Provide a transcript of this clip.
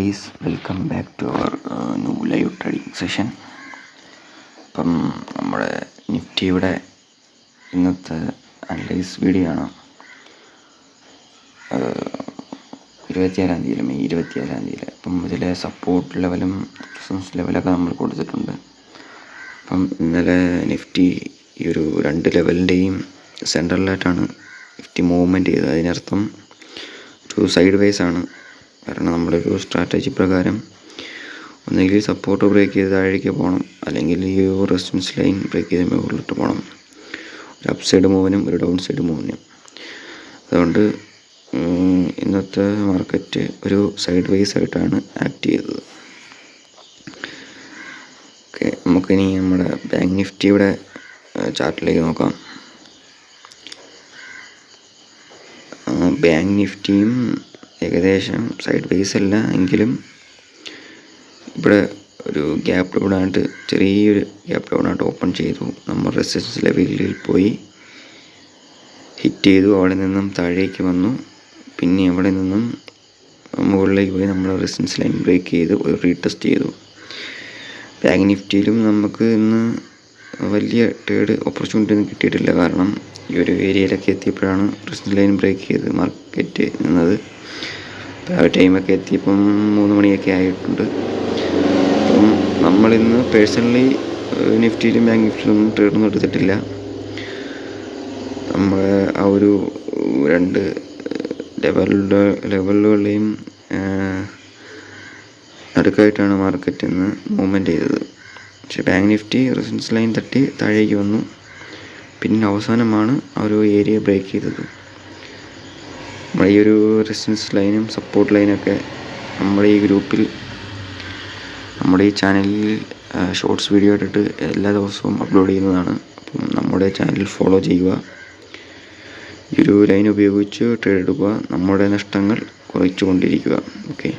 Guys welcome back to our new live trading session അപ്പം നമ്മുടെ നിഫ്റ്റിയുടെ ഇന്നത്തെ അനലൈസ് വീഡിയോ ആണ്. ഇരുപത്തിയേഴാം തീയതി മെയ് ഇരുപത്തിയേഴാം തീയതി അപ്പം ഇതിലെ സപ്പോർട്ട് ലെവലും റെസിസ്റ്റൻസ് ലെവലൊക്കെ നമ്മൾ കൊടുത്തിട്ടുണ്ട്. അപ്പം ഇന്നലെ നിഫ്റ്റി ഈ ഒരു രണ്ട് ലെവലിന്റെയും സെൻട്രലായിട്ടാണ് നിഫ്റ്റി മൂവ്മെന്റ് ചെയ്തത്. അതിനർത്ഥം ഒരു സൈഡ് വേസ് ആണ്. കാരണം നമ്മുടെ ഒരു സ്ട്രാറ്റജി പ്രകാരം ഒന്നുകിൽ സപ്പോർട്ട് ബ്രേക്ക് ചെയ്ത് താഴേക്ക് പോകണം. അല്ലെങ്കിൽ ഈ റെസിസ്റ്റൻസ് ലൈൻ ബ്രേക്ക് ചെയ്ത് മുകളിലോട്ട് പോകണം. ഒരു അപ്പ് സൈഡ് മൂവിനും ഒരു ഡൗൺ സൈഡ് മൂവിനും അതുകൊണ്ട് ഇന്നത്തെ മാർക്കറ്റ് ഒരു സൈഡ് വൈസ് ആയിട്ടാണ് ആക്ട് ചെയ്തത്. ഓക്കെ നമുക്കിനി നമ്മുടെ ബാങ്ക് നിഫ്റ്റിയുടെ ചാർട്ടിലേക്ക് നോക്കാം. ബാങ്ക് നിഫ്റ്റിയും ഏകദേശം സൈഡ് വേസ് അല്ല എങ്കിലും ഇവിടെ ഒരു ഗ്യാപ്പ് ഡൗണായിട്ട് ചെറിയൊരു ഗ്യാപ്പ് ഡൗണായിട്ട് ഓപ്പൺ ചെയ്തു. നമ്മൾ റെസിസ്റ്റൻസ് ലെവലിൽ പോയി ഹിറ്റ് ചെയ്തു. അവിടെ നിന്നും താഴേക്ക് വന്നു. പിന്നെ അവിടെ നിന്നും മുകളിലേക്ക് പോയി നമ്മൾ റെസിസ്റ്റൻസ് ലൈൻ ബ്രേക്ക് ചെയ്ത് ഒരു റീടെസ്റ്റ് ചെയ്തു. ബാങ്ക് നിഫ്റ്റിയിലും നമുക്ക് ഇന്ന് വലിയ ട്രേഡ് ഓപ്പർച്യൂണിറ്റി ഒന്നും കിട്ടിയിട്ടില്ല. കാരണം ഈ ഒരു ഏരിയയിലൊക്കെ എത്തിയപ്പോഴാണ് റെസിസ്റ്റൻസ് ലൈൻ ബ്രേക്ക് ചെയ്ത് മാർക്കറ്റ് നിന്നത്. ആ ടൈമൊക്കെ എത്തിയപ്പം മൂന്ന് മണിയൊക്കെ ആയിട്ടുണ്ട്. അപ്പം നമ്മളിന്ന് പേഴ്സണലി നിഫ്റ്റിയിലും ബാങ്ക് നിഫ്റ്റിയിലും ഒന്നും ട്രേഡൊന്നും എടുത്തിട്ടില്ല. നമ്മൾ ആ ഒരു രണ്ട് ലെവലുടെ ലെവലുകളെയും നടുക്കായിട്ടാണ് മാർക്കറ്റ് ഇന്ന് മൂവ്മെന്റ് ചെയ്തത്. പക്ഷേ ബാങ്ക് നിഫ്റ്റി റെസിസ്റ്റൻസ് ലൈൻ തട്ടി താഴേക്ക് വന്നു. പിന്നെ അവസാനമാണ് ആ ഒരു ഏരിയ ബ്രേക്ക് ചെയ്തത്. നമ്മുടെ ഈ ഒരു റെസിസ്റ്റൻസ് ലൈനും സപ്പോർട്ട് ലൈനൊക്കെ നമ്മുടെ ഈ ഗ്രൂപ്പിൽ നമ്മുടെ ഈ ചാനലിൽ ഷോർട്സ് വീഡിയോ ഇട്ടിട്ട് എല്ലാ ദിവസവും അപ്ലോഡ് ചെയ്യുന്നതാണ്. അപ്പം നമ്മുടെ ചാനൽ ഫോളോ ചെയ്യുക. ഈ ഒരു ലൈൻ ഉപയോഗിച്ച് ട്രേഡ് എടുക്കുക. നമ്മുടെ നഷ്ടങ്ങൾ കുറച്ചുകൊണ്ടിരിക്കുക. ഓക്കെ